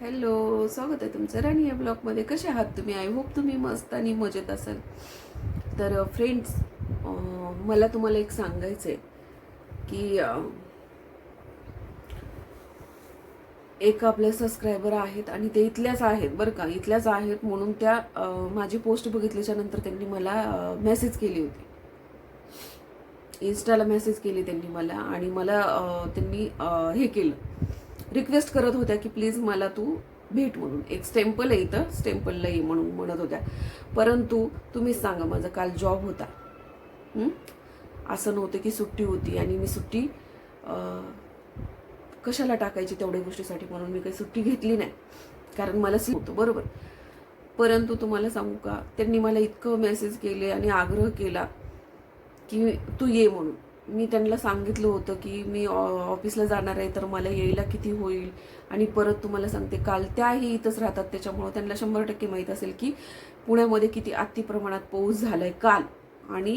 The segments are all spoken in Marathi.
हॅलो स्वागत आहे तुमचं राणी या ब्लॉगमध्ये. कसे आहात तुम्ही? आय होप तुम्ही मस्त आणि मजेत असाल. तर फ्रेंड्स मला तुम्हाला एक सांगायचं आहे की एक आपले सबस्क्रायबर आहेत आणि ते इथल्याच आहेत बरं का. इथल्याच आहेत म्हणून त्या माझी पोस्ट बघितल्याच्या नंतर त्यांनी मला मेसेज केली होती. इन्स्टाला मेसेज केली त्यांनी मला आणि मला त्यांनी हे केलं. रिक्वेस्ट करत होत्या की प्लीज मला तू भेट म्हणून. एक स्टेम्पल आहे इथं स्टेम्पलला ये म्हणून म्हणत होत्या. परंतु तुम्हीच सांगा माझा काल जॉब होता. असं नव्हतं की सुट्टी होती आणि मी सुट्टी कशाला टाकायची तेवढ्या गोष्टीसाठी म्हणून मी काही सुट्टी घेतली नाही. कारण मला सी होतं बरोबर. परंतु तुम्हाला सांगू का त्यांनी मला इतकं मेसेज केले आणि आग्रह केला की तू ये म्हणून. मी त्यांना सांगितलं होतं की मी ऑ- ऑफिसला जाणार आहे तर मला यायला किती होईल? आणि परत तुम्हाला सांगते काल त्याही इथंच राहतात त्याच्यामुळं त्यांना शंभर टक्के माहीत असेल की पुण्यामध्ये किती अति प्रमाणात पाऊस आहे काल. आणि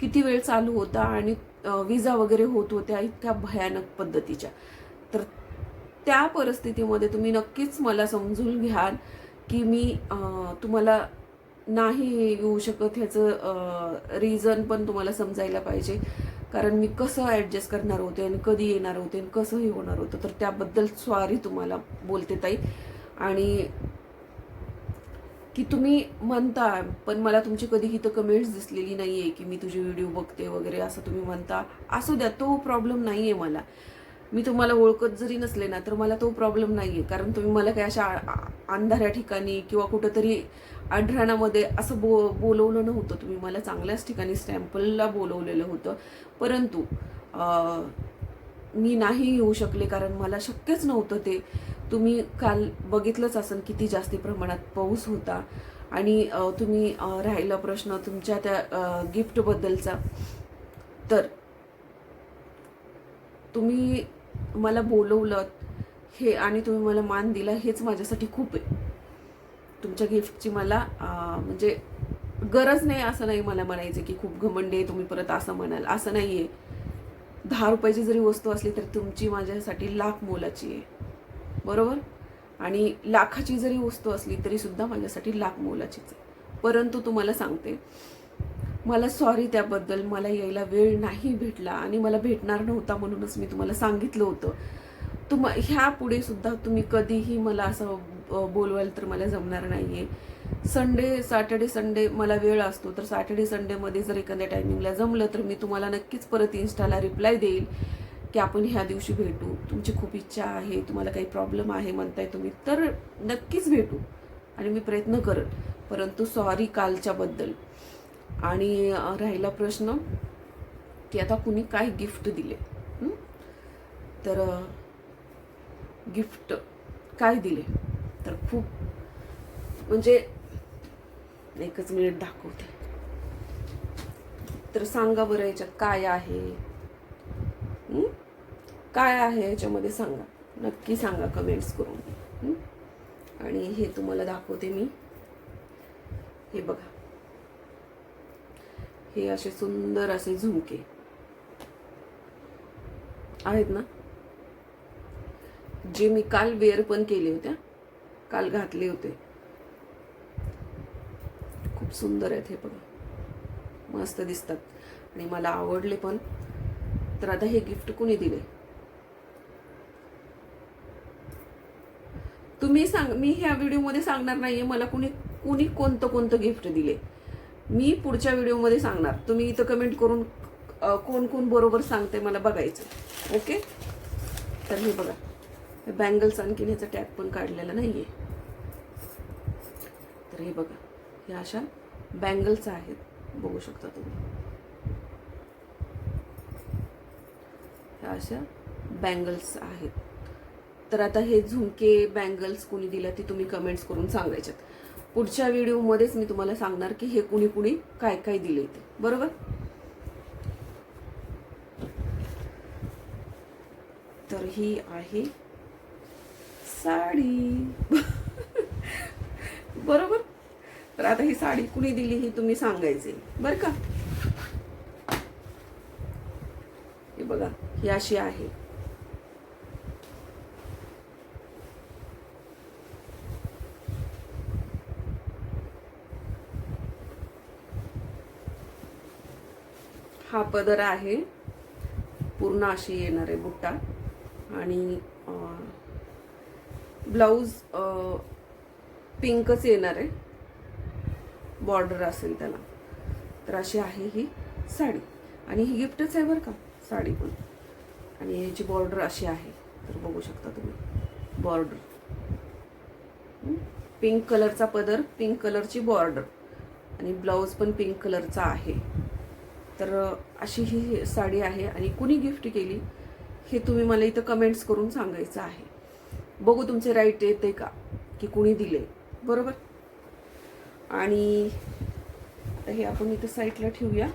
किती वेळ चालू होता आणि विजा वगैरे होत होत्या इतक्या भयानक पद्धतीच्या. तर त्या परिस्थितीमध्ये तुम्ही नक्कीच मला समजून घ्याल की मी तुम्हाला नाही येऊ शकत ह्याचं रिझन पण तुम्हाला समजायला पाहिजे. कारण मी कसं ॲडजस्ट करणार होते आणि कधी येणार होते आणि कसं हे होणार होतं तर त्याबद्दल स्वारी तुम्हाला बोलते ताई. आणि की तुम्ही म्हणता पण मला तुमची कधी इथं कमेंट्स दिसलेली नाही आहे की मी तुझे व्हिडिओ बघते वगैरे असं तुम्ही म्हणता. असू द्या तो प्रॉब्लेम नाही आहे मला. मी तुम्हाला ओळखत जरी नसले ना तर मला तो प्रॉब्लेम नाही आहे कारण तुम्ही मला काही अशा अंधाऱ्या ठिकाणी किंवा कुठंतरी अढराणामध्ये असं बो बोलवलं नव्हतं. तुम्ही मला चांगल्याच ठिकाणी स्टॅम्पलला बोलवलेलं होतं. परंतु मी नाही येऊ शकले कारण मला शक्यच नव्हतं ते. तुम्ही काल बघितलंच असेल किती जास्ती प्रमाणात पाऊस होता. आणि तुम्ही राहिला प्रश्न तुमच्या त्या गिफ्टबद्दलचा तर तुम्ही मला बोलवलं हे आणि तुम्ही मला मान दिला हेच माझ्यासाठी खूप आहे. तुमच्या गिफ्टची मला म्हणजे गरज नाही असं नाही मला म्हणायचं की खूप घमंड आहे तुम्ही परत असं म्हणाल. असं नाही आहे दहा रुपयाची जरी वस्तू असली तरी तुमची माझ्यासाठी लाख मोलाची आहे. बरोबर? आणि लाखाची जरी वस्तू असली तरीसुद्धा माझ्यासाठी लाख मोलाचीच आहे. परंतु तुम्हाला सांगते मला सॉरी त्याबद्दल मला यायला वेळ नाही भेटला आणि मला भेटणार नव्हता म्हणूनच मी तुम्हाला सांगितलं होतं. तुम ह्या पुढे सुद्धा तुम्ही कधीही मला असं बोलवाल तर मला जमणार नाही आहे संडे सॅटर्डे संडे मला वेळ असतो तर सॅटर्डे संडेमध्ये जर एखाद्या टायमिंगला जमलं तर मी तुम्हाला नक्कीच परत इन्स्टाला रिप्लाय देईल की आपण ह्या दिवशी भेटू. तुमची खूप इच्छा आहे तुम्हाला काही प्रॉब्लेम आहे म्हणताय तुम्ही तर नक्कीच भेटू. आणि मी प्रयत्न करेन परंतु सॉरी कालच्याबद्दल. आणि राहिला प्रश्न की आता कुणी काय गिफ्ट दिले? तर गिफ्ट काय दिले? तर खूप म्हणजे एकच मिनिट दाखवते. तर सांगा बरं याच्यात काय आहे? काय आहे याच्यामध्ये सांगा. नक्की सांगा कमेंट्स करून. आणि हे तुम्हाला दाखवते मी. हे बघा. हे असे सुंदर असे झुमके. आहेत ना? जे मी काल वेअर पण केले होत्या काल घातले होते. खूप सुंदर आहेत हे बघा. मस्त दिसतात. आणि मला आवडले पण. तर आता हे गिफ्ट कुणी दिले? तुम्ही सांग मी ह्या व्हिडिओमध्ये सांगणार नाहीये. मला कुणी कुणी कोणतं कोणतं गिफ्ट दिले? मी पुढच्या व्हिडिओमध्ये सांगणार. तुम्ही इथं कमेंट करून कोण कोण बरोबर सांगते मला बघायचं. ओके तर हे बघा. हे बँगल्स आणखीन ह्याचा टॅग पण काढलेला नाही आहे तर हे बघा. ह्या अशा बँगल्स आहेत. बघू शकता तुम्ही. ह्या अशा बँगल्स आहेत. तर आता हे झुमके बँगल्स कोणी दिलं ते तुम्ही कमेंट्स करून सांगायच्यात. पुढच्या व्हिडिओमध्येच मी तुम्हाला सांगणार की हे कुणी कुणी काय काय दिले ते. बरोबर? तर ही आहे साडी. बरोबर? तर आता ही साडी कुणी दिली ही तुम्ही सांगायचे. बरं का? हे बघा ही अशी आहे हा पदर आहे. पूर्ण अशी येणार आहे बुट्टा. आणि ब्लाऊज पिंकच येणार आहे. बॉर्डर असेल त्याला. तर अशी आहे ही साडी. आणि ही गिफ्टच आहे बरं का साडी पण. आणि याची बॉर्डर अशी आहे. तर बघू शकता तुम्ही. बॉर्डर. पिंक कलरचा पदर पिंक कलरची बॉर्डर. आणि ब्लाऊज पण पिंक कलरचा आहे. तर अशी ही साडी आहे आणि कुणी गिफ्ट केली हे तुम्ही मला इथं कमेंट्स करून सांगायचं आहे. बघू तुमचे राईट येते का? की कुणी दिले. बरोबर? आणि हे आपण इथं साईडला ठेवूया.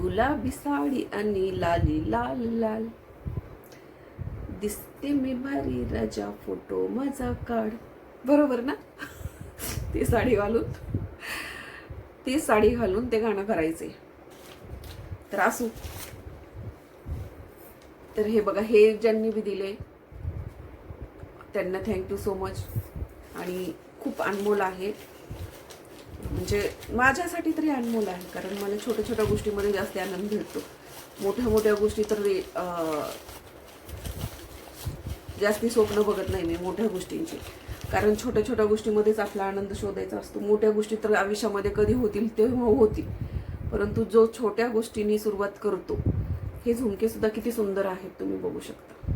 गुलाबी साडी आणि लाली लाल लाल. दिसते मी भारी राजा फोटो माझा काढ. बरोबर ना? ती साडी घालून. ती साडी घालून ते गाणं करायचे. तर असू. तर हे बघा हे ज्यांनी बी दिले त्यांना थँक्यू सो मच आणि खूप अनमोल आहे. म्हणजे माझ्यासाठी तरी अनमोल आहे कारण मला छोट्या छोट्या गोष्टीमध्ये जास्त आनंद भेटतो. मोठ्या मोठ्या गोष्टी तर जास्ती स्वप्न बघत नाही मी मोठ्या गोष्टींची. कारण छोट्या छोट्या गोष्टीमध्येच आपला आनंद शोधायचा असतो. मोठ्या गोष्टी तर आयुष्यामध्ये कधी होतील तेव्हा होतील. परंतु जो छोट्या गोष्टींनी सुरुवात करतो हे झुमके सुद्धा किती सुंदर आहेत तुम्ही बघू शकता.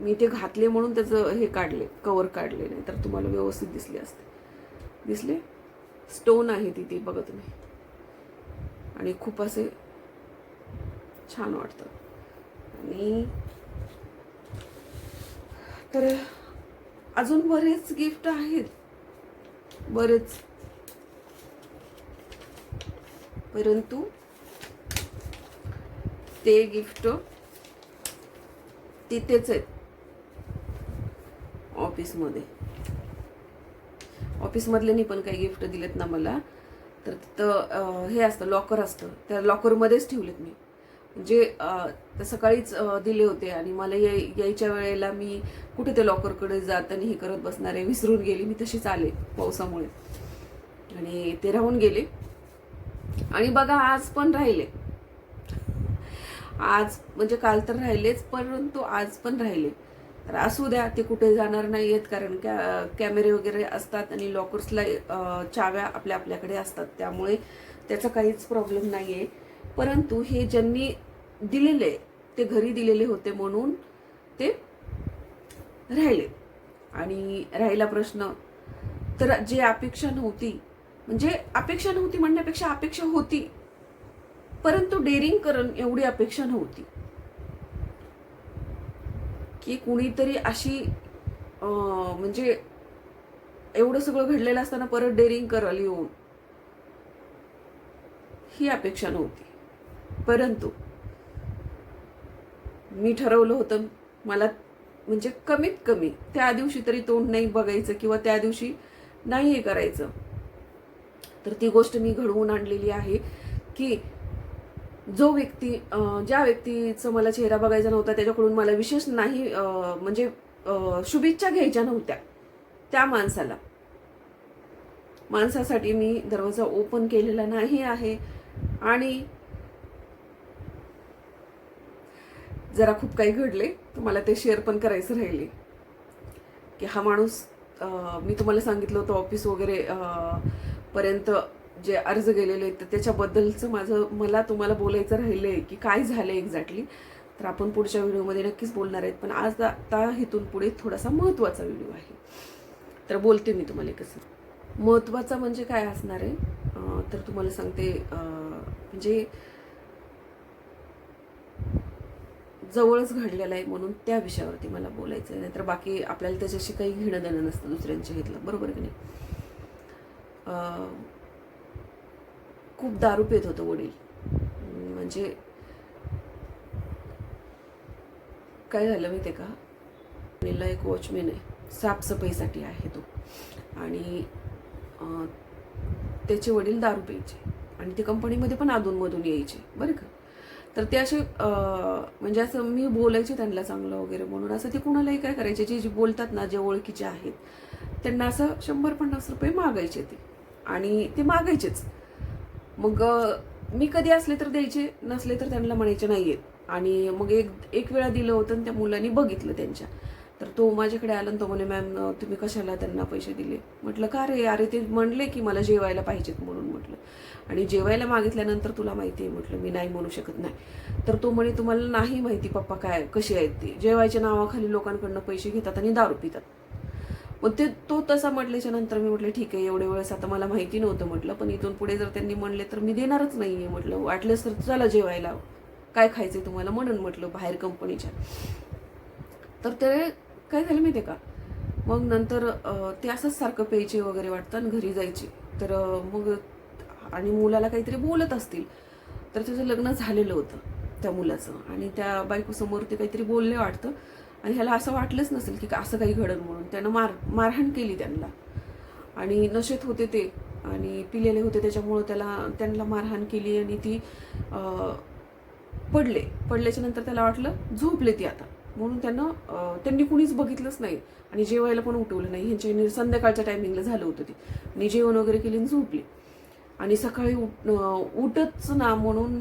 मी ते घातले म्हणून त्याचं हे काढले कवर काढले नाही तर तुम्हाला व्यवस्थित दिसले असते. दिसले? स्टोन आहे तिथे बघा तुम्ही. आणि खूप असे छान वाटतं आणि तर अजून बरेच गिफ्ट आहेत. बरेच. परंतु ते गिफ्ट तिथेच आहेत. ऑफिसमध्ये. ऑफिसमधल्यानी पण काही गिफ्ट दिलेत ना मला. तर तिथं हे असतं लॉकर असतं. त्या लॉकरमध्येच ठेवलेत मी. जे सकाळीच दिले होते आणि मला याय यायच्या वेळेला मी कुठे ते लॉकरकडे जात आणि हे करत बसणारे विसरून गेली. मी तशीच आले पावसामुळे. आणि ते राहून गेले. आणि बघा आज पण राहिले. आज म्हणजे काल तर राहिलेच परंतु आज पण राहिले. तर असू द्या ते कुठे जाणार नाही आहेत कारण कॅ कॅमेरे वगैरे असतात आणि लॉकर्सला चाव्या आपल्या आपल्याकडे असतात. त्यामुळे त्याचा काहीच प्रॉब्लेम नाही आहे परंतु हे ज्यांनी दिलेले ते घरी दिलेले होते म्हणून ते राहिले. आणि राहिला प्रश्न तर जे अपेक्षा नव्हती म्हणजे अपेक्षा नव्हती म्हणण्यापेक्षा अपेक्षा होती परंतु डेअरिंग करण एवढी अपेक्षा नव्हती. की कुणीतरी अशी म्हणजे एवढं सगळं घडलेलं असताना परत डेअरिंग करल येऊन ही अपेक्षा नव्हती. परंतु मी ठरवलं होतं मला म्हणजे कमीत कमी त्या दिवशी तरी तोंड नाही बघायचं किंवा त्या दिवशी नाही हे करायचं. तर ती गोष्ट मी घडवून आणलेली आहे की जो व्यक्ती ज्या व्यक्तीचं मला चेहरा बघायचा नव्हता त्याच्याकडून मला विशेष नाही म्हणजे शुभेच्छा घ्यायच्या नव्हत्या त्या माणसाला. माणसासाठी मी दरवाजा ओपन केलेला नाही आहे आणि जरा खूप काही घडले तर मला ते शेअर पण करायचं राहिले की हा माणूस मी तुम्हाला सांगितलं होतं ऑफिस वगैरे पर्यंत जे अर्ज गेलेले आहेत तर त्याच्याबद्दलचं माझं मला तुम्हाला बोलायचं राहिलं आहे की काय झालं एक्झॅक्टली तर आपण पुढच्या व्हिडिओमध्ये नक्कीच बोलणार आहेत पण आज आता इथून पुढे थोडासा महत्त्वाचा व्हिडिओ आहे. तर बोलते मी तुम्हाला कसं महत्त्वाचा म्हणजे काय असणार आहे? तर तुम्हाला सांगते म्हणजे जवळच घडलेलं आहे म्हणून त्या विषयावरती मला बोलायचं आहे नाहीतर बाकी आपल्याला त्याच्याशी काही घेणं देणं नसतं दुसऱ्यांच्या घेतलं. बरोबर की नाही? खूप दारू पेत होतं वडील. म्हणजे काय झालं माहिती आहे का? वडीलला एक वॉचमॅन आहे. साफसफाईसाठी आहे तो. आणि त्याचे वडील दारू प्यायचे. आणि ते कंपनीमध्ये पण अधूनमधून यायचे. बरं का? तर ते असे म्हणजे असं मी बोलायचे त्यांना चांगलं वगैरे म्हणून. असं ते कुणालाही काय करायचे जे जे बोलतात ना जे ओळखीचे आहेत त्यांना असं शंभर पन्नास रुपये मागायचे ते. आणि ते मागायचेच. मग मी कधी असले तर द्यायचे नसले तर त्यांना म्हणायचे नाही आहेत आणि मग एक एक वेळा दिलं होतं आणि त्या मुलांनी बघितलं त्यांच्या. तर तो माझ्याकडे आला तो म्हणे मॅम तुम्ही कशाला त्यांना पैसे दिले? म्हटलं का रे? अरे ते म्हणले की मला जेवायला पाहिजेत म्हणून म्हटलं. आणि जेवायला मागितल्यानंतर तुला माहिती आहे म्हटलं मी नाही म्हणू शकत नाही. तर तो म्हणे तुम्हाला नाही माहिती पप्पा काय कशी आहेत ते. जेवायच्या नावाखाली लोकांकडनं पैसे घेतात आणि दारू पितात. मग ते तो तसा म्हटल्याच्या नंतर मी म्हटलं ठीक आहे एवढे वेळेस आता मला माहिती नव्हतं म्हटलं पण इथून पुढे जर त्यांनी म्हणले तर मी देणारच नाहीये म्हटलं वाटलंच तर चला जेवायला. काय खायचंय तुम्हाला? म्हणून म्हटलं बाहेर कंपनीच्या. तर ते काय झालं माहिती का? मग नंतर ते असंच सारखं प्यायचे वगैरे वाटतं आणि घरी जायचे. तर मग आणि मुलाला काहीतरी बोलत असतील. तर त्याचं लग्न झालेलं होतं त्या मुलाचं. आणि त्या बायकोसमोर ते काहीतरी बोलले वाटतं. आणि ह्याला असं वाटलंच नसेल की असं काही घडण म्हणून. त्यानं मार मारहाण केली त्यांना. आणि नशेत होते ते. आणि पिलेले होते त्याच्यामुळं त्याला त्यांना मारहाण केली आणि ती पडले. पडल्याच्या नंतर त्याला वाटलं झोपले ती आता. म्हणून त्यांना त्यांनी कुणीच बघितलंच नाही. आणि जेवायला पण उठवलं नाही. ह्यांच्या संध्याकाळच्या टायमिंगला झालं होतं ते. आणि जेवण वगैरे केले आणि झोपले. आणि सकाळी उठ उठच ना म्हणून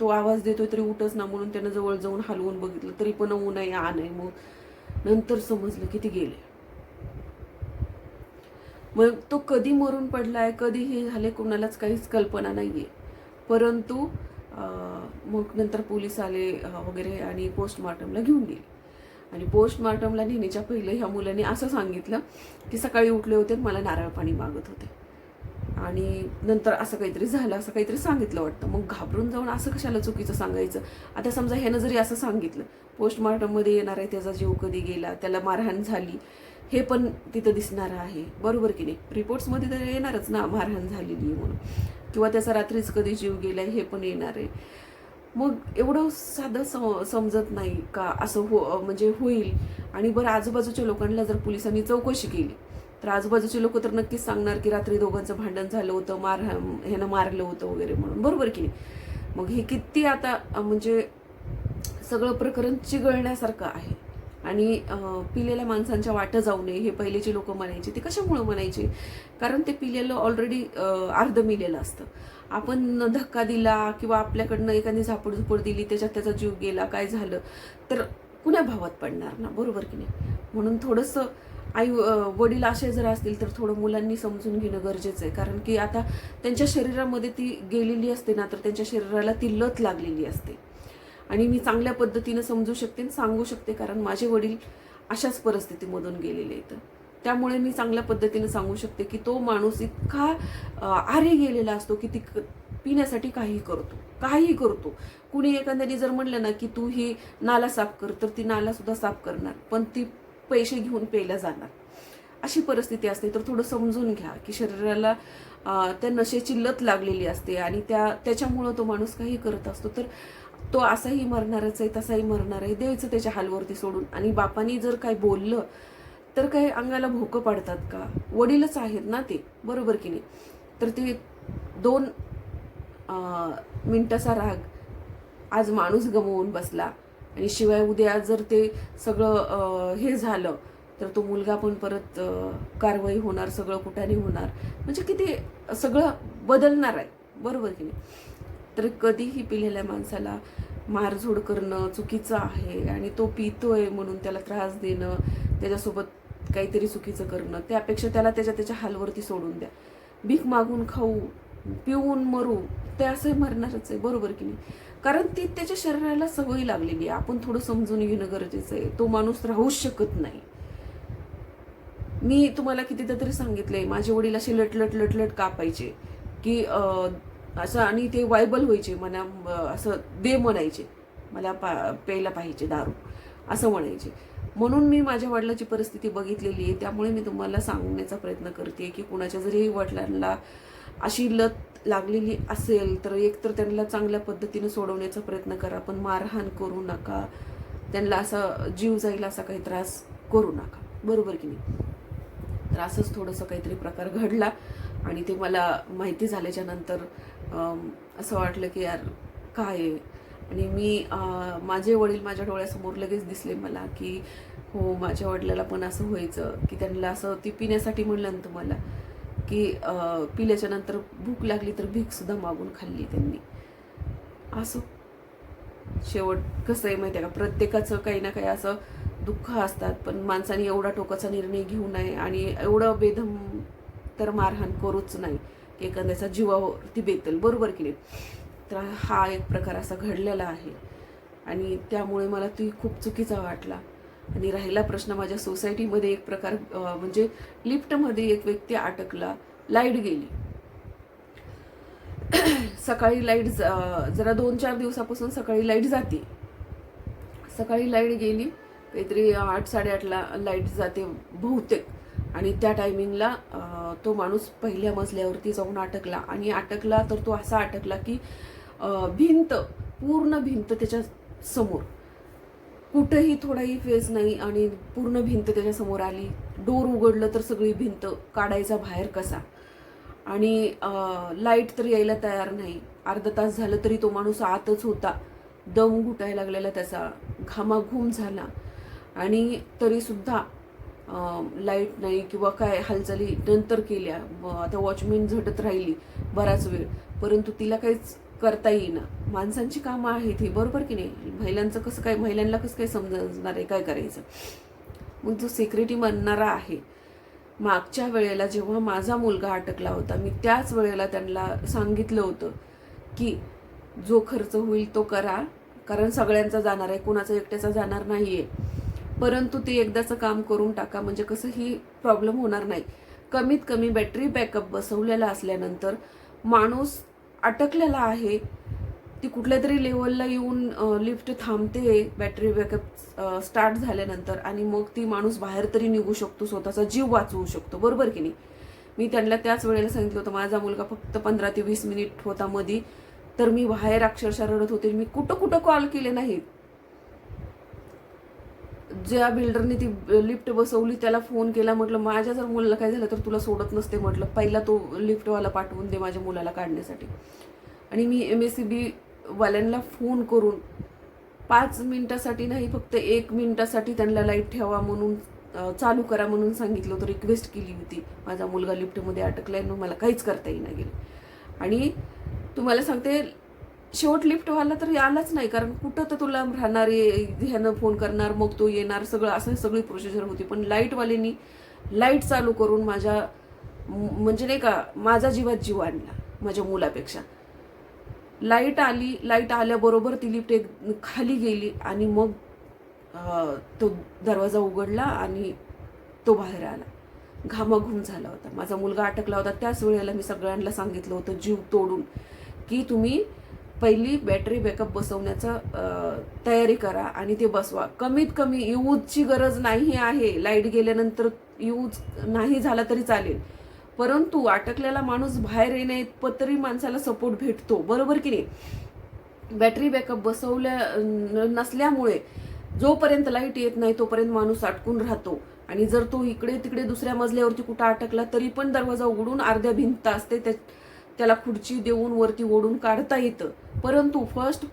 तो आवाज देतोय तरी उठच ना म्हणून त्यानं जवळ जाऊन हलवून बघितलं. तरी पण ऊन आहे आ नाही. मग नंतर समजलं की ते गेले. मग तो कधी मरून पडलाय कधी हे झाले कोणालाच काहीच कल्पना नाहीये. परंतु मग नंतर पोलीस आले वगैरे आणि पोस्टमॉर्टमला घेऊन गेले. आणि पोस्टमॉर्टमला नेण्याच्या पहिलं ह्या मुलाने असं सांगितलं की सकाळी उठले होते मला नारळ पाणी मागत होते. आणि नंतर असं काहीतरी झालं असं काहीतरी सांगितलं वाटतं. मग घाबरून जाऊन असं कशाला चुकीचं सांगायचं? आता समजा ह्यानं जरी असं सांगितलं पोस्टमॉर्टममध्ये येणार आहे त्याचा जीव कधी गेला त्याला मारहाण झाली हे पण तिथं दिसणार आहे. बरोबर की नाही? रिपोर्ट्समध्ये तर येणारच ना मारहाण झालेली आहे म्हणून. किंवा त्याचा रात्रीच कधी जीव गेला हे पण येणार आहे. मग एवढं साधं सम समजत नाही का? असं हो म्हणजे होईल. आणि बरं आजूबाजूच्या लोकांना जर पोलिसांनी चौकशी केली तर आजूबाजूचे लोक तर नक्कीच सांगणार की रात्री दोघांचं भांडण झालं होतं मार ह्यानं मारलं होतं वगैरे म्हणून. बरोबर की नाही? मग हे किती आता म्हणजे सगळं प्रकरण चिघळण्यासारखं आहे. आणि पिलेल्या माणसांच्या वाटं जाऊ नये हे पहिलेचे लोक म्हणायचे ते कशामुळं म्हणायचे? कारण ते पिलेलं ऑलरेडी अर्ध मिलेलं असतं. आपण धक्का दिला किंवा आपल्याकडनं एखादी झापड झुपड दिली त्याच्यात त्याचा जीव गेला काय झालं तर कुण्या भावात पडणार ना? बरोबर की नाही? म्हणून थोडंसं आई वडील असे जर असतील तर थोडं मुलांनी समजून घेणं गरजेचं आहे. कारण की आता त्यांच्या शरीरामध्ये ती गेलेली असते ना तर त्यांच्या शरीराला ती लत लागलेली असते. आणि मी चांगल्या पद्धतीनं समजू शकते आणि सांगू शकते कारण माझे वडील अशाच परिस्थितीमधून गेलेले आहेत. त्यामुळे मी चांगल्या पद्धतीने सांगू शकते की तो माणूस इतका आरे गेलेला असतो की ती क- पिण्यासाठी काही करतो काहीही करतो. कुणी एखाद्याने जर म्हणलं ना की तू ही नाला साफ कर तर ती नालासुद्धा साफ करणार पण ती पैसे घेऊन प्यायला जाणार. अशी परिस्थिती असते. तर थोडं समजून घ्या की शरीराला त्या नशेची लत लागलेली असते आणि त्या त्याच्यामुळं तो माणूस काही करत असतो. तर तो असाही मरणारच आहे तसाही मरणार आहे. द्यायचं त्याच्या हालवरती सोडून. आणि बापानी जर काही बोललं तर काही अंगाला भोकं पाडतात का? वडीलच आहेत ना ते. बरोबर की नाही? तर ते दोन मिनटाचा राग आज माणूस गमवून बसला. आणि शिवाय उद्या जर ते सगळं हे झालं तर तो मुलगा पण परत कारवाई होणार सगळं कुठाने होणार. म्हणजे किती सगळं बदलणार आहे. बरोबर की नाही? तर कधीही पिलेल्या माणसाला मारझोड करणं चुकीचं आहे आणि तो पितोय म्हणून त्याला त्रास देणं त्याच्यासोबत काहीतरी चुकीचं करणं त्यापेक्षा त्याला त्याच्या त्याच्या हालवरती सोडून द्या. भीक मागून खाऊ पिऊन मरू ते असं मरणारच आहे. बरोबर की नाही? कारण ती त्याच्या शरीराला सवय लागलेली आहे. आपण थोडं समजून घेणं गरजेचं आहे. तो माणूस राहूच शकत नाही. मी तुम्हाला कितीदा तरी सांगितलंय माझे वडील असे लटलट लटलट कापायचे की असं आणि ते वायबल व्हायचे मना असं दे म्हणायचे. मला पा प्यायला पाहिजे दारू असं म्हणायचे. म्हणून मी माझ्या वडिलाची परिस्थिती बघितलेली आहे. त्यामुळे मी तुम्हाला सांगण्याचा प्रयत्न करते की कुणाच्या जरी वडिलांना अशी लत लागलेली असेल तर एकतर त्यांना चांगल्या पद्धतीने सोडवण्याचा प्रयत्न करा पण मारहाण करू नका. त्यांना असा जीव जाईल असा काही त्रास करू नका. बरोबर की नाही? तर असंच थोडंसं काहीतरी प्रकार घडला आणि ते मला माहिती झाल्याच्यानंतर असं वाटलं की यार काय आहे? आणि मी माझे वडील माझ्या डोळ्यासमोर लगेच दिसले मला की हो माझ्या वडिलाला पण असं व्हायचं की त्यांना असं ती पिण्यासाठी म्हणलं ना तुम्हाला की पिल्याच्या नंतर भूक लागली तर भीकसुद्धा मागून खाल्ली त्यांनी. असं. शेवट कसं आहे माहिती आहे का? प्रत्येकाचं काही ना काही असं दुःख असतात पण माणसाने एवढा टोकाचा निर्णय घेऊ नये आणि एवढं बेदम तर मारहाण करूच नाही. एखाद्याचा जीवावरती बेतल. बरोबर की नाही? तर हा एक प्रकार असा घडलेला आहे. आणि त्यामुळे मला ती खूप चुकीचा वाटला. आणि राहिला प्रश्न माझ्या सोसायटीमध्ये एक प्रकार म्हणजे लिफ्टमध्ये एक व्यक्ती अटकला. लाइट गेली. सकाळी लाइट जरा दोन चार दिवसापासून सकाळी लाइट जाते. सकाळी लाइट गेली. काहीतरी आठ साडेआठला लाइट जाते बहुतेक. आणि त्या टायमिंगला तो माणूस पहिल्या मजल्यावरती जाऊन अटकला. आणि अटकला तर तो असा अटकला की भिंत पूर्ण भिंत त्याच्यासमोर. कुठंही थोडाही फेस नाही आणि पूर्ण भिंत त्याच्यासमोर आली. डोर उघडलं तर सगळी भिंत काढायचा बाहेर कसा? आणि लाइट तर यायला तयार नाही. अर्धा तास झालं तरी तो माणूस आतच होता. दम घुटायला लागलेला त्याचा. घामाघूम झाला. आणि तरीसुद्धा लाइट नाही किंवा काय हालचाली नंतर केल्या. आता वॉचमॅन झटत राहिली बराच वेळ. परंतु तिला काहीच करता येईना. माणसांची कामं आहेत हे बरोबर की नाही? महिलांचं कसं काय महिलांना कसं काय समजणार आहे काय करायचं? मग जो सेक्रेटरी म्हणणारा आहे मागच्या वेळेला जेव्हा माझा मुलगा अटकला होता मी त्याच वेळेला त्यांना सांगितलं होतं की जो खर्च होईल तो करा. कारण सगळ्यांचा जाणार आहे कुणाचा एकट्याचा जाणार नाही आहे परंतु ते एकदाचं काम करून टाका. म्हणजे कसं ही प्रॉब्लेम होणार नाही. कमीत कमी बॅटरी बॅकअप बसवलेला असल्यानंतर माणूस अटकलेला आहे. ती कुठल्या तरी लेवलला येऊन लिफ्ट थांबते बॅटरी बॅकअप स्टार्ट झाल्यानंतर आणि मग ती माणूस बाहेर तरी निघू शकतो स्वतःचा जीव वाचवू शकतो. बरोबर की नाही? मी त्यांना त्याच वेळेला सांगितलं होतं माझा मुलगा फक्त पंधरा ते वीस मिनिट होता मधी. तर मी बाहेर अक्षरशः रडत होते. मी कुठं कुठं कॉल केले नाहीत. ज्या बिल्डरने ती लिफ्ट बसवली त्याला फोन केला म्हटलं माझ्या जर मुलाला काय झालं तर तुला सोडत नसते म्हटलं. पहिला तो लिफ्टवाला पाठवून दे माझ्या मुलाला काढण्यासाठी. आणि मी एम एस सी बीवाल्यांना फोन करून पाच मिनटासाठी नाही फक्त एक मिनटासाठी त्यांना लाइट ठेवा म्हणून चालू करा म्हणून सांगितलं होतं रिक्वेस्ट केली होती. माझा मुलगा लिफ्टमध्ये अटकला आहे मला काहीच करता येईना गेलं. आणि तुम्हाला सांगते शेवट लिफ्टवाला तर आलाच नाही कारण कुठं तर तुला राहणार आहे ह्यानं फोन करणार मग तो येणार सगळं असं सगळी प्रोसिजर होती. पण लाईटवाल्यांनी लाइट चालू करून माझ्या म्हणजे नाही का माझा जीवात जीव आणला माझ्या मुलापेक्षा. लाइट आली लाइट आल्याबरोबर ती लिफ्ट एक खाली गेली आणि मग तो दरवाजा उघडला आणि तो बाहेर आला. घामाघूम झाला होता. माझा मुलगा अटकला होता. त्याच वेळेला मी सगळ्यांना सांगितलं होतं जीव तोडून की तुम्ही पहिली बॅटरी बॅकअप बसवण्याचा तयारी करा आणि ते बसवा. कमीत कमी यूजची गरज नाही आहे. लाइट गेल्यानंतर यूज नाही झाला तरी चालेल. परंतु अटकलेला माणूस बाहेर येण्या इतपत तरी माणसाला सपोर्ट भेटतो. बरोबर की नाही? बॅटरी बॅकअप बसवल्या नसल्यामुळे जोपर्यंत लाइट येत नाही तोपर्यंत माणूस अटकून राहतो. आणि जर तो इकडे तिकडे दुसऱ्या मजल्यावरती कुठं अटकला तरी पण दरवाजा उघडून अर्ध्या भिंत असते. त्या त्याला खुर्ची देऊन वरती ओढून काढता येतं. परंतु फर्स्ट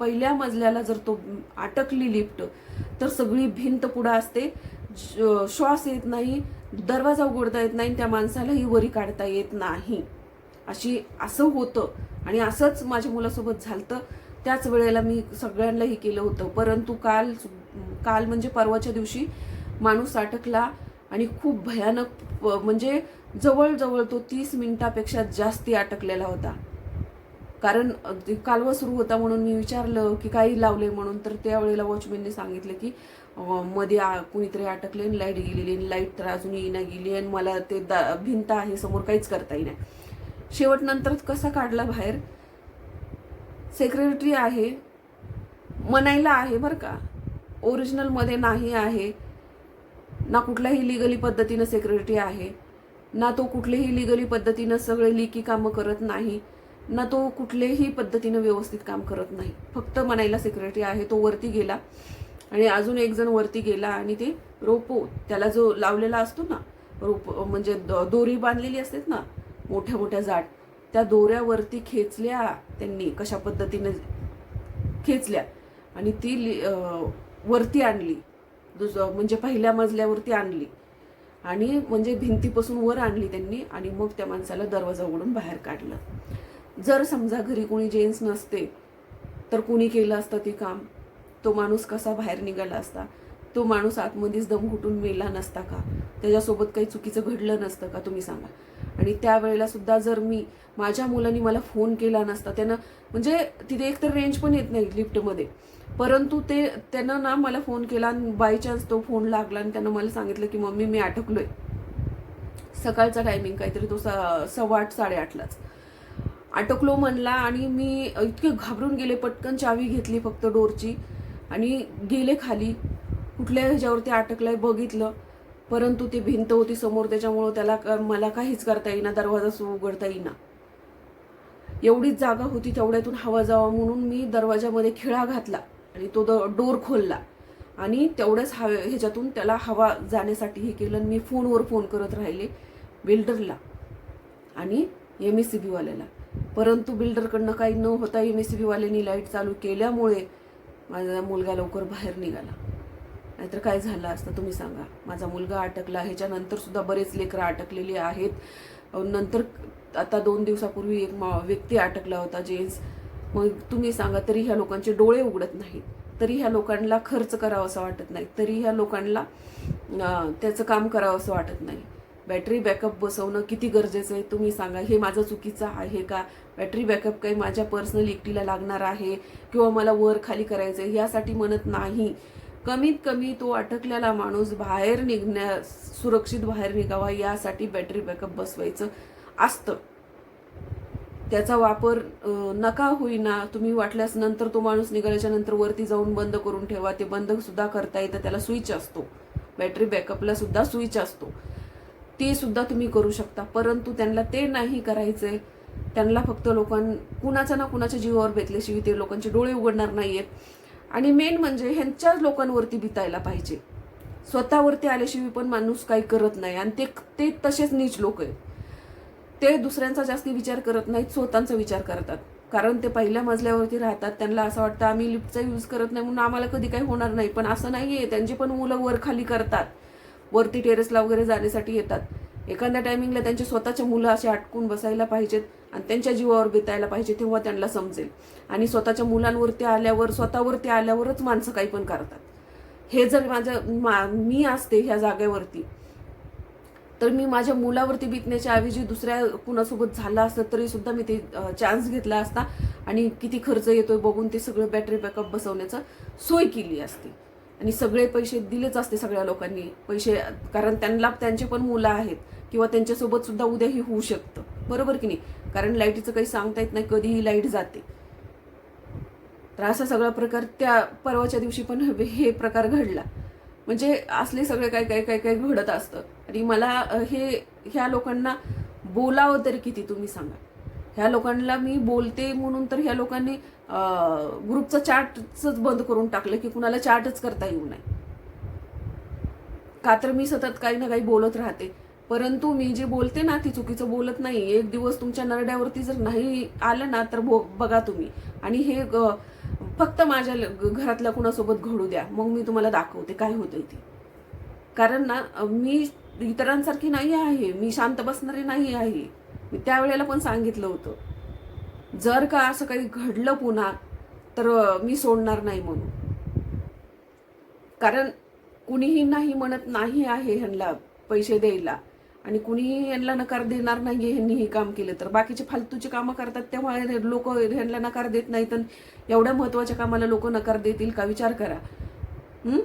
पहिल्या मजल्याला जर तो अटकली लिफ्ट तर सगळी भिंत पुढं असते. श्वास येत नाही दरवाजा उघडता येत नाही त्या माणसालाही वरी काढता येत नाही. अशी असं होतं. आणि असंच माझ्या मुलासोबत झालतं. त्याच वेळेला मी सगळ्यांनाही केलं होतं. परंतु काल काल म्हणजे परवाच्या दिवशी माणूस अटकला आणि खूप भयानक म्हणजे जवळजवळ तो तीस मिनिटापेक्षा जास्ती अटकलेला होता. कारण ते कालवा सुरू होता म्हणून मी विचारलं की काही लावले म्हणून तर त्यावेळेला वॉचमॅनने सांगितलं की मध्ये आ- कुणीतरी अटकले आणि लाइट गेलेली आणि लाइट तर अजून येईना गेली आणि मला ते दा भिंत आहे समोर काहीच करता येईना. शेवट नंतर कसा काढला बाहेर? सेक्रेटरी आहे म्हणायला आहे बरं का. ओरिजिनलमध्ये नाही आहे. ना कुठल्याही लिगली पद्धतीनं सेक्रेटरी आहे. ना तो कुठल्याही लिगली पद्धतीनं सगळे लिकी कामं करत नाही. ना तो कुठल्याही पद्धतीनं व्यवस्थित काम करत नाही. फक्त म्हणायला सेक्रेटरी आहे तो वरती गेला आणि अजून एक जण वरती गेला आणि ते रोपो त्याला जो लावलेला असतो ना रोप म्हणजे द- दोरी बांधलेली असतात ना मोठ्या मोठ्या जाड त्या दोऱ्यावरती खेचल्या त्यांनी कशा पद्धतीने खेचल्या आणि ती लि- वरती आणली. दुस म्हणजे पहिल्या मजल्यावरती आणली आणि म्हणजे भिंतीपासून वर आणली त्यांनी आणि मग त्या माणसाला दरवाजा उघडून बाहेर काढलं. जर समजा घरी कोणी जेन्स नसते तर कुणी केलं असतं ते काम? तो माणूस कसा बाहेर निघाला असता? तो माणूस आतमध्येच दम घुटून मेला नसता का? त्याच्यासोबत काही चुकीचं घडलं नसतं का तुम्ही सांगा. आणि त्यावेळेला सुद्धा जर मी माझ्या मुलांनी मला फोन केला नसता त्यानं म्हणजे तिथे एकतर रेंज पण येत नाही लिफ्टमध्ये. परंतु ते त्यानं ना मला फोन केला आणि बाय चान्स तो फोन लागला आणि त्यानं मला सांगितलं की मम्मी मी अटकलोय. सकाळचा टायमिंग काहीतरी तो स- सव्वा आठ साडेआठलाच. आटकलो म्हणला आणि मी इतके घाबरून गेले पटकन चावी घेतली फक्त डोरची. आणि गेले खाली. कुठल्या ह्याच्यावरती अटकलाय बघितलं. परंतु ती भिंत होती समोर त्याच्यामुळं त्याला मला काहीच करता येईना दरवाजा सु- उघडता येईना. एवढीच जागा होती तेवढ्यातून हवा जावा म्हणून मी दरवाजामध्ये खिळा घातला आणि तो द डोर खोलला. आणि तेवढ्याच हवे ह्याच्यातून त्याला हवा जाण्यासाठी हे केलं आणि मी फोनवर फोन करत राहिले बिल्डरला आणि एम एस सी बीवाल्याला परंतु बिल्डरकडनं काही न होता एम एस बीवाल्यांनी लाइट चालू केल्यामुळे माझा मुलगा लवकर बाहेर निघाला. नाहीतर काय झालं असतं तुम्ही सांगा. माझा मुलगा अटकला. ह्याच्यानंतरसुद्धा बरेच लेकरं अटकलेली आहेत. नंतर आता दोन दिवसापूर्वी एक मा- व्यक्ती अटकला होता जेन्स. मग तुम्ही सांगा तरी ह्या लोकांचे डोळे उघडत नाहीत. तरी ह्या लोकांना खर्च करावा असं वाटत नाही. तरी ह्या लोकांना त्याचं काम करावं असं वाटत नाही. बॅटरी बॅकअप बसवणं किती गरजेचं आहे तुम्ही सांगा. हे माझं चुकीचं आहे का? बॅटरी बॅकअप काही माझ्या पर्सनल एकटीला लागणार आहे किंवा मला वर खाली करायचं आहे यासाठी म्हणत नाही. कमीत कमी तो अटकलेला माणूस बाहेर निघण्या सुरक्षित बाहेर निघावा यासाठी बॅटरी बॅकअप बसवायचं असतं. त्याचा वापर नका होईना. तुम्ही वाटल्यास नंतर तो माणूस निघाल्याच्या नंतर वरती जाऊन बंद करून ठेवा. ते बंद सुद्धा करता येतं त्याला स्विच असतो. बॅटरी बॅकअपला सुद्धा स्विच असतो. ते सुद्धा तुम्ही करू शकता. परंतु त्यांना ते नाही करायचंय. त्यांना फक्त लोकां कुणाच्या ना कुणाच्या जीवावर बेतल्याशिवाय ते लोकांचे डोळे उघडणार नाहीयेत. आणि मेन म्हणजे ह्यांच्याच लोकांवरती बितायला पाहिजे. स्वतःवरती आल्याशिवाय पण माणूस काही करत नाही. आणि ते ते तसेच नीच लोक आहेत. ते दुसऱ्यांचा जास्ती विचार करत नाहीत स्वतःचा विचार करतात. कारण ते पहिल्या मजल्यावरती राहतात. त्यांना असं वाटतं आम्ही लिफ्टचा यूज करत नाही म्हणून आम्हाला कधी काही होणार नाही. पण असं नाही आहे त्यांची पण मुलं वर खाली करतात. वरती टेरेसला वगैरे जाण्यासाठी येतात. एखाद्या टायमिंगला त्यांचे स्वतःचे मुलं असे अटकून बसायला पाहिजेत आणि त्यांच्या जीवावर बितायला पाहिजे तेव्हा त्यांना समजेल. आणि स्वतःच्या मुलांवरती आल्यावर स्वतःवरती आल्यावरच माणसं काही पण करतात. हे जर माझं मा- मी असते ह्या जागेवरती तर मी माझ्या मुलावरती बितण्याच्या ऐवजी दुसऱ्या कुणासोबत झालं असतं तरी सुद्धा मी ते चान्स घेतला असता. आणि किती खर्च येतोय बघून ते सगळं बॅटरी बॅकअप बसवण्याचं सोय केली असती. आणि सगळे पैसे दिलेच असते सगळ्या लोकांनी. पैसे कारण त्यांना त्यांचे पण मुलं आहेत किंवा त्यांच्यासोबत सुद्धा उद्याही होऊ शकतं. बरोबर की नाही? कारण लाईटीचं काही सांगता येत नाही कधीही लाइट जाते. तर असा सगळा प्रकार त्या परवाच्या दिवशी पण हे- हे प्रकार घडला. म्हणजे असले सगळे काय काय काय काय घडत असतं. आणि मला हे ह्या लोकांना बोलावं तरी किती तुम्ही सांगा. ह्या लोकांना मी बोलते म्हणून तर ह्या लोकांनी ग्रुपचं चार्टच बंद करून टाकलं की कुणाला चार्टच करता येऊ नये. का तर मी सतत काही ना काही बोलत राहते. परंतु मी जे बोलते ना ती चुकीचं बोलत नाही. एक दिवस तुमच्या नरड्यावरती जर नाही आलं ना तर बघा तुम्ही. आणि हे ग- फक्त माझ्या घरातल्या कुणासोबत घडू द्या. मग मी तुम्हाला दाखवते काय होतंय ते. कारण ना मी इतरांसारखी नाही आहे. मी शांत बसणारी नाही आहे. मी त्यावेळेला पण सांगितलं होतं. जर का असं काही घडलं पुन्हा तर मी सोडणार नाही म्हणून. कारण कुणीही नाही म्हणत नाही आहे ह्यांना पैसे द्यायला आणि कुणीही यांना नकार देणार नाही ह्यांनी हे काम केलं तर. बाकीचे फालतूचे कामं करतात तेव्हा लोक ह्यांना नकार देत नाहीत तर एवढ्या महत्त्वाच्या कामाला लोक नकार देतील का? विचार करा. हम्म?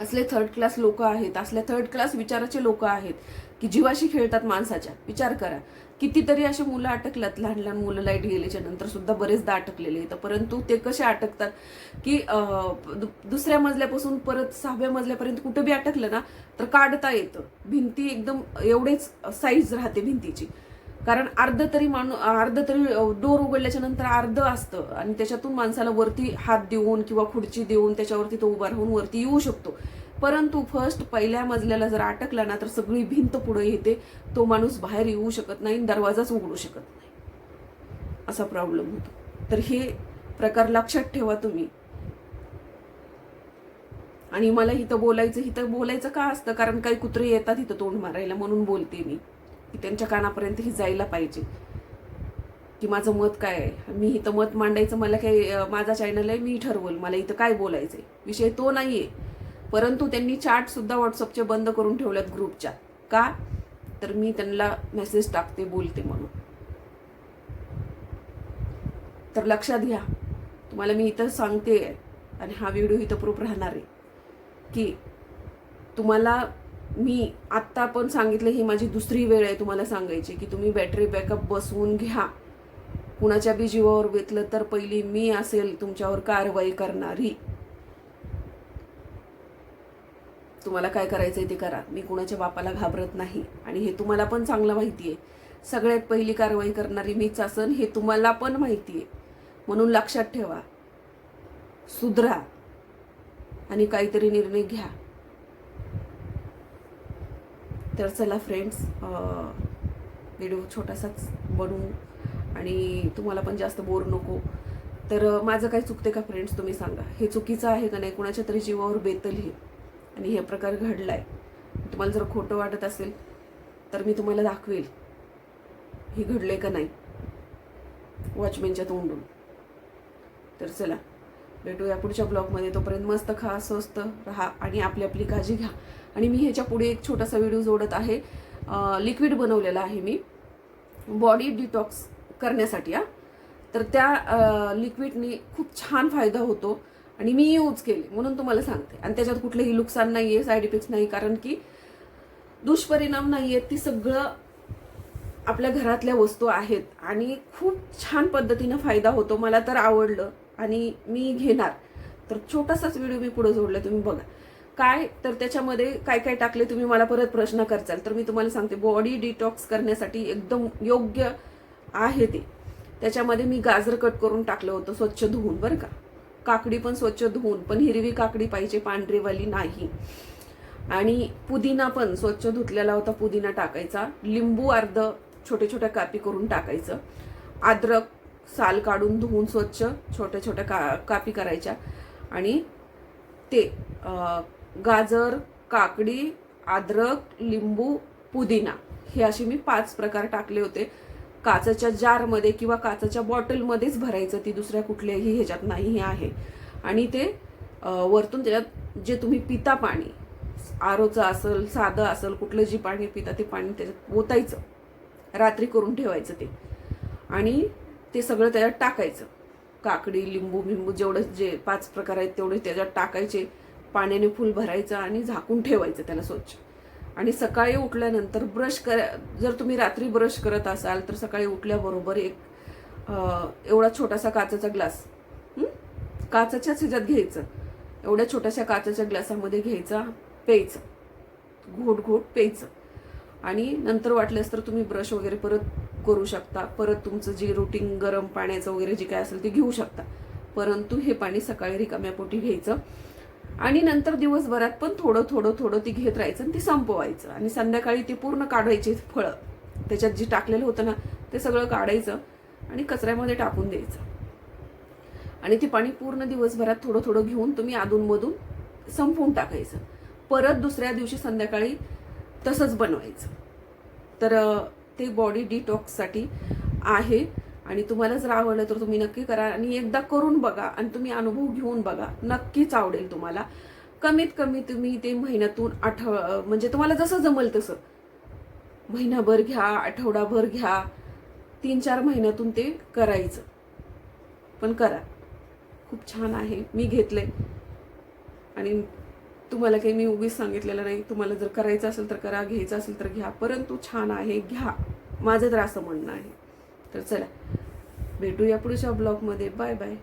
असले थर्ड क्लास लोक आहेत असल्या थर्ड क्लास विचाराचे लोक आहेत की जीवाशी खेळतात माणसाच्या. विचार करा. कितीतरी असे मुलं अटकल्यात लहान लहान मुलं लाइट गेल्याच्यानंतर सुद्धा बरेचदा अटकलेले आहेत. परंतु ते कसे अटकतात की दु- दुसऱ्या मजल्यापासून परत सहाव्या मजल्यापर्यंत कुठं बी अटकलं ना तर काढता येतं. भिंती एकदम एवढेच साईज राहते भिंतीची. कारण अर्ध तरी माणू अर्ध तरी डोर उघडल्याच्या नंतर अर्ध असतं. आणि त्याच्यातून माणसाला वरती हात देऊन किंवा खुर्ची देऊन त्याच्यावरती तो उभा राहून वरती येऊ शकतो. परंतु फर्स्ट पहिल्या मजल्याला जर अटकला ना तर सगळी भिंत पुढे येते. तो माणूस बाहेर येऊ शकत नाही दरवाजाच उघडू शकत नाही. असा प्रॉब्लेम होतो. तर हे प्रकार लक्षात ठेवा तुम्ही. आणि मला इथं बोलायचं इथं बोलायचं का असतं? कारण काही कुत्रे येतात इथं तोंड मारायला म्हणून बोलते मी. की त्यांच्या कानापर्यंत ही जायला पाहिजे. की माझं मत काय आहे? मी इथं मत मांडायचं मला काही माझा चॅनल आहे मी ठरवल. मला इथं काय बोलायचं आहे विषय तो नाहीये. परंतु त्यांनी चॅटसुद्धा व्हॉट्सअपचे बंद करून ठेवल्यात ग्रुपच्या. का? तर मी त्यांना मेसेज टाकते बोलते म्हणून. तर लक्षात घ्या. तुम्हाला मी इथं सांगते आणि हा व्हिडिओ इथं प्रूफ राहणार आहे. की तुम्हाला मी आत्ता पण सांगितलं ही माझी दुसरी वेळ आहे तुम्हाला सांगायची की तुम्ही बॅटरी बॅकअप बसवून घ्या. कुणाच्या बी जीवावर बेतलं तर पहिली मी असेल तुमच्यावर कारवाई करणारी. तुम्हाला काय करायचं आहे ते करा. मी कुणाच्या बापाला घाबरत नाही. आणि हे तुम्हाला पण चांगलं माहिती आहे सगळ्यात पहिली कारवाई करणारी मीच असन हे तुम्हाला पण माहिती आहे म्हणून लक्षात ठेवा. सुधरा. आणि काहीतरी निर्णय घ्या. तर चला फ्रेंड्स व्हिडिओ छोटासाच बनवू. आणि तुम्हाला पण जास्त बोर नको. तर माझं काय चुकते का फ्रेंड्स तुम्ही सांगा. हे चुकीचं आहे का नाही? कुणाच्या तरी जीवावर बेतल हे. आणि हे प्रकार घडला आहे तुम्हाला जर खोटं वाटत असेल तर मी तुम्हाला दाखवेल. हे घडलंय का नाही? वॉचमॅनच्या तोंडून. तर चला. भेटूया पुढच्या ब्लॉगमध्ये. तोपर्यंत मस्त खा स्वस्त राहा आणि आपली आपली काळजी घ्या. आणि मी ह्याच्या पुढे एक छोटासा व्हिडिओ जोडत आहे. लिक्विड बनवलेला आहे मी. बॉडी डिटॉक्स करण्यासाठी हा. तर त्या लिक्विडने खूप छान फायदा होतो आणि मी यूज केले म्हणून तुम्हाला सांगते. आणि त्याच्यात कुठलंही नुकसान नाही आहे साईड इफेक्ट्स नाही कारण की दुष्परिणाम नाही आहेत ती सगळं आपल्या घरातल्या वस्तू आहेत आणि खूप छान पद्धतीनं फायदा होतो. मला तर आवडलं. आणि मी घेणार. तर छोटासाच व्हिडिओ मी पुढे जोडला तुम्ही बघा. काय? तर त्याच्यामध्ये काय काय टाकले तुम्ही मला परत प्रश्न करचाल. तर मी तुम्हाला सांगते बॉडी डिटॉक्स करण्यासाठी एकदम योग्य आहे ते. त्याच्यामध्ये मी गाजर कट करून टाकलं होतं स्वच्छ धुवून बरं का? काकडी पण स्वच्छ धुवून पण हिरवी काकडी पाहिजे पांढरीवाली नाही. आणि पुदिना पण स्वच्छ धुतलेला होता पुदिना टाकायचा. लिंबू अर्ध छोटे छोट्या कापी करून टाकायचं. अद्रक साल काढून धुवून स्वच्छ छोट्या छोट्या का कापी करायच्या. आणि ते गाजर काकडी अद्रक लिंबू पुदिना हे असे मी पाच प्रकार टाकले होते. काचेच्या जारमध्ये किंवा काचेच्या बॉटलमध्येच भरायचं ती दुसऱ्या कुठल्याही ह्याच्यात नाही हे आहे. आणि ते वरतून त्याच्यात जे तुम्ही पिता पाणी आरोचं असेल साधं असेल कुठलं जी पाणी पिता ते पाणी त्याच्यात ओतायचं. रात्री करून ठेवायचं ते. आणि ते सगळं त्याच्यात टाकायचं. काकडी लिंबू बिंबू जेवढं जे पाच प्रकार आहेत तेवढे त्याच्यात टाकायचे. पाण्याने फुल भरायचं आणि झाकून ठेवायचं त्याला स्वच्छ. आणि सकाळी उठल्यानंतर ब्रश कर जर तुम्ही रात्री ब्रश करत असाल तर सकाळी उठल्याबरोबर एक एवढा छोटासा काचेचा ग्लास काचाच्याच काचेच्याच ह्याच्यात घ्यायचं. एवढ्या छोट्याशा काचेच्या ग्लासामध्ये घ्यायचा प्यायचं. घोट घोट प्यायचं. आणि नंतर वाटल्यास तर तुम्ही ब्रश वगैरे परत करू शकता. परत तुमचं जे रुटीन गरम पाण्याचं वगैरे जे काय असेल ते घेऊ शकता. परंतु हे पाणी सकाळी रिकाम्या पोटी घ्यायचं. आणि नंतर दिवसभरात पण थोडं थोडं थोडं ती घेत राहायचं आणि ती संपवायचं. आणि संध्याकाळी ती पूर्ण काढायची फळं. त्याच्यात जे टाकलेलं होतं ना ते सगळं काढायचं आणि कचऱ्यामध्ये टाकून द्यायचं. आणि ते पाणी पूर्ण दिवसभरात थोडं थोडं घेऊन तुम्ही अधूनमधून संपवून टाकायचं. परत दुसऱ्या दिवशी संध्याकाळी तसंच बनवायचं. तर ते बॉडी डिटॉक्ससाठी आहे. आणि तुम्हाला जर आवडलं तर तुम्ही नक्की करा. आणि एकदा करून बघा आणि तुम्ही अनुभव घेऊन बघा. नक्कीच आवडेल तुम्हाला. कमीत कमी तुम्ही ते महिन्यातून आठव म्हणजे तुम्हाला जसं जमल तसं. महिनाभर घ्या आठवडाभर घ्या. तीन चार महिन्यातून ते करायचं. पण करा. खूप छान आहे. मी घेतलंय. आणि तुम्हाला काही मी उगीच सांगितलेलं नाही. तुम्हाला जर करायचं असेल तर करा घ्यायचं असेल तर घ्या. परंतु छान आहे घ्या. माझं तर असं म्हणणं आहे. तर चला भेटूया पुढच्या ब्लॉगमध्ये बाय बाय